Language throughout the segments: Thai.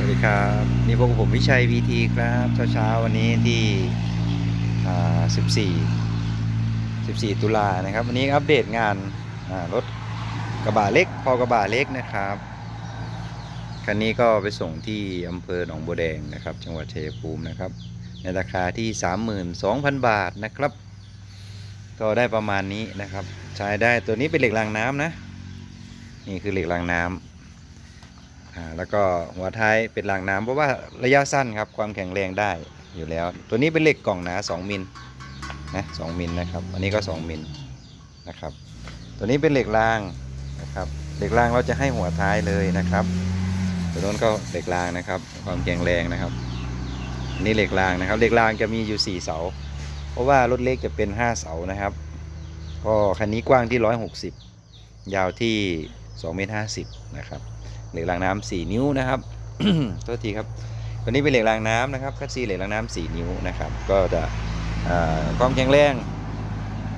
วัสดีครับนี่พวกผมวิชัย VT ครับเช้าๆวันนี้ที่ 14 14 ตุลานะครับ วันนี้อัปเดตงานรถกระบะเล็ก พอกระบะเล็กนะครับคันนี้ก็ไปส่งที่อำเภอหนองบัวแดงนะครับ จังหวัดชัยภูมินะครับ ในราคาที่ 32,000 บาทนะครับ ก็ได้ประมาณนี้นะครับ ใช้ได้ตัวนี้เป็นเหล็กรางน้ำนะ นี่คือเหล็กรางน้ำ แล้วก็หัวท้ายเป็นรางน้ำเพราะว่าระยะสั้นครับความแข็งแรงได้อยู่แล้ว ตัวนี้เป็นเหล็กกล่องหนา2มิลนะ2มิลนะครับ อันนี้ก็ 2มิลนะครับ ตัวนี้เป็นเหล็กรางนะครับ เหล็กรางเราจะให้หัวท้ายเลยนะครับ ตัวนู้นก็เหล็กรางนะครับ ความแข็งแรงนะครับอันนี้เหล็กรางนะครับ เหล็กรางจะมีอยู่ 4 เสา เพราะว่ารถเล็กจะเป็น 5 เสานะครับ ก็คันนี้กว้างที่ 160 ยาวที่2เมตร50นะครับ เหล็กรางน้ำ4นิ้วนะครับโทษทีครับตัวนี้เป็นเหล็กรางน้ำนะครับคัสซีเหล็กรางน้ำ4นิ้วนะครับ ก็จะความแข็งแรง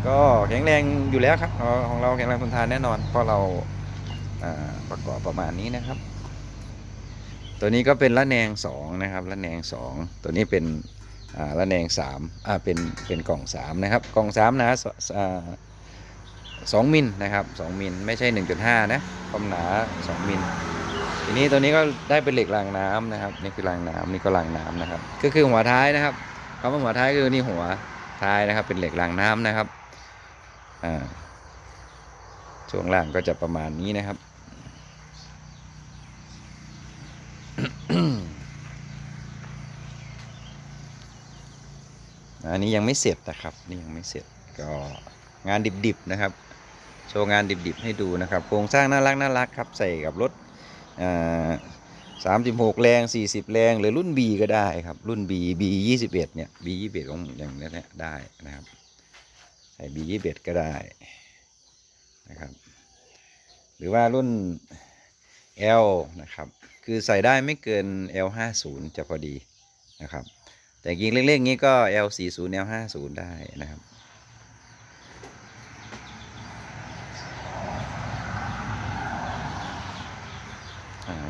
ก็แข็งแรงอยู่แล้วครับของเราแข็งแรงทนทานแน่นอน เพราะเราอ่าประกอบประมาณนี้นะครับ ตัวนี้ก็เป็นละแนง2นะครับละแนง 2 ตัวนี้เป็นละแนง3อ่าเป็นเป็นกล่อง3นะครับกล่อง3นะสอ่าสองมิลนะครับ2มิลไม่ใช่ 1.5 นะความหนา 2 มิล ทีนี้ตัวนี้ก็ได้เป็นเหล็กรางน้ำนะครับนี่คือรางน้ำนี่ก็รางน้ำนะครับ ก็คือหัวท้ายนะครับคำว่าหัวท้ายคือนี่หัวท้ายนะครับ เป็นเหล็กรางน้ำนะครับอ่าช่วงล่างก็จะประมาณนี้นะครับอันนี้ยังไม่เสร็จนะครับนี่ยังไม่เสร็จก็งานดิบๆนะครับ โชว์งานดิบๆให้ดูนะครับโครงสร้างน่ารักน่ารักครับใส่กับรถ สามสิบหกแรงสี่สิบแรงหรือรุ่น B ก็ได้ครับ รุ่น B B ยี่สิบเอ็ดเนี่ย B ยี่สิบเอ็ดของอย่างนี้เนี่ยได้นะครับใส่ B ยี่สิบเอ็ดก็ได้นะครับ หรือว่ารุ่น L นะครับ คือใส่ได้ไม่เกิน L ห้าศูนย์จะพอดีนะครับ แต่ยิงเล็กๆงี้ก็ L สี่ศูนย์ L ห้าศูนย์ได้นะครับ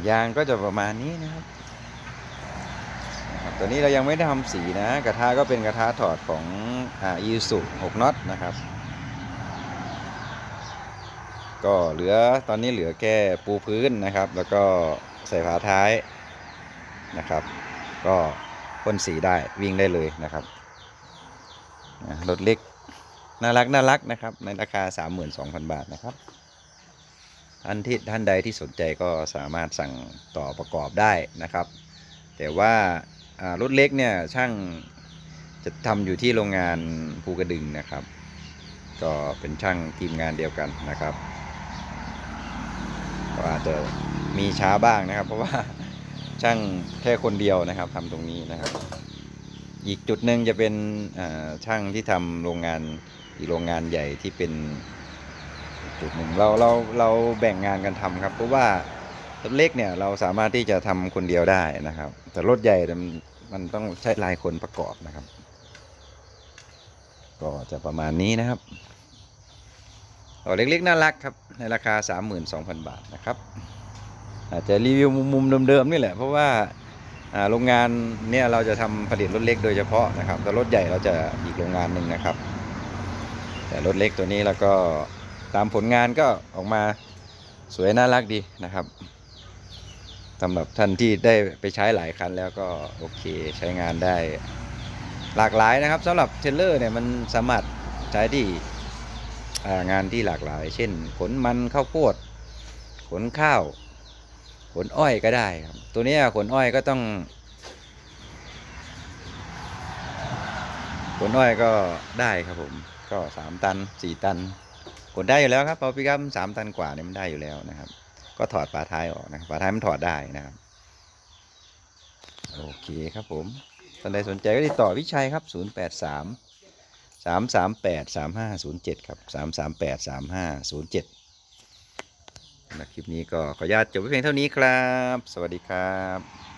ยางก็จะประมาณนี้นะครับนะครับตัวนี้เรายังไม่ได้ทำสีนะ กระทะก็เป็นกระทะถอดของอีสุ6น็อตนะครับ ก็เหลือตอนนี้เหลือแค่ปูพื้นนะครับ แล้วก็ใส่ฝาท้ายนะครับ ก็พ่นสีได้วิ่งได้เลยนะครับรถเล็กน่ารักน่ารักนะครับ ในราคา 32,000 บาทนะครับ ท่านที่ท่านใดที่สนใจก็สามารถสั่งต่อประกอบได้นะครับ แต่ว่ารถเล็กเนี่ยช่างจะทำอยู่ที่โรงงานภูกระดึงนะครับ ก็เป็นช่างทีมงานเดียวกันนะครับก็อาจจะมีช้าบ้างนะครับ เพราะว่าช่างแค่คนเดียวนะครับทำตรงนี้นะครับ อีกจุดหนึ่งจะเป็นช่างที่ทำโรงงานอีกโรงงานใหญ่ที่เป็น จุดหนึ่งเราเราเราแบ่งงานกันทำครับเพราะว่ารถเล็กเนี่ยเราสามารถที่จะทำคนเดียวได้นะครับ แต่รถใหญ่มันมันต้องใช้หลายคนประกอบนะครับ ก็จะประมาณนี้นะครับต่อเล็กๆน่ารักครับในราคา 32,000 บาทนะครับ อาจจะรีวิวมุมเดิมๆนี่แหละ เพราะว่าโรงงานเนี่ยเราจะทำผลิตรถเล็กโดยเฉพาะนะครับ แต่รถใหญ่เราจะอีกโรงงานหนึ่งนะครับ แต่รถเล็กตัวนี้แล้วก็ ตามผลงานก็ออกมาสวยน่ารักดีนะครับสำหรับท่านที่ได้ไปใช้หลายคันแล้วก็โอเคใช้งานได้หลากหลายนะครับสำหรับเทเลอร์เนี่ยมันสามารถใช้ที่งานที่หลากหลาย เช่น ขนมันข้าวโพดขนข้าว ขนอ้อยก็ได้ครับ ตัวนี้ขนอ้อยก็ต้อง ขนอ้อยก็ได้ครับผม ก็สามตันสี่ตัน กดได้อยู่แล้วครับพอปิกัมสามตันกว่าเนี่ยมันได้อยู่แล้วนะครับ ก็ถอดฝาท้ายออกนะฝาท้ายมันถอดได้นะครับ โอเคครับผมท่านใดสนใจก็ติดต่อวิชัยครับ 0 8 3 3 3 8 3 5 0 7 ครับ 3 3 8 3 5 0 7สำหรับคลิปนี้ก็ขออนุญาตจบไว้เพียงเท่านี้ครับ สวัสดีครับ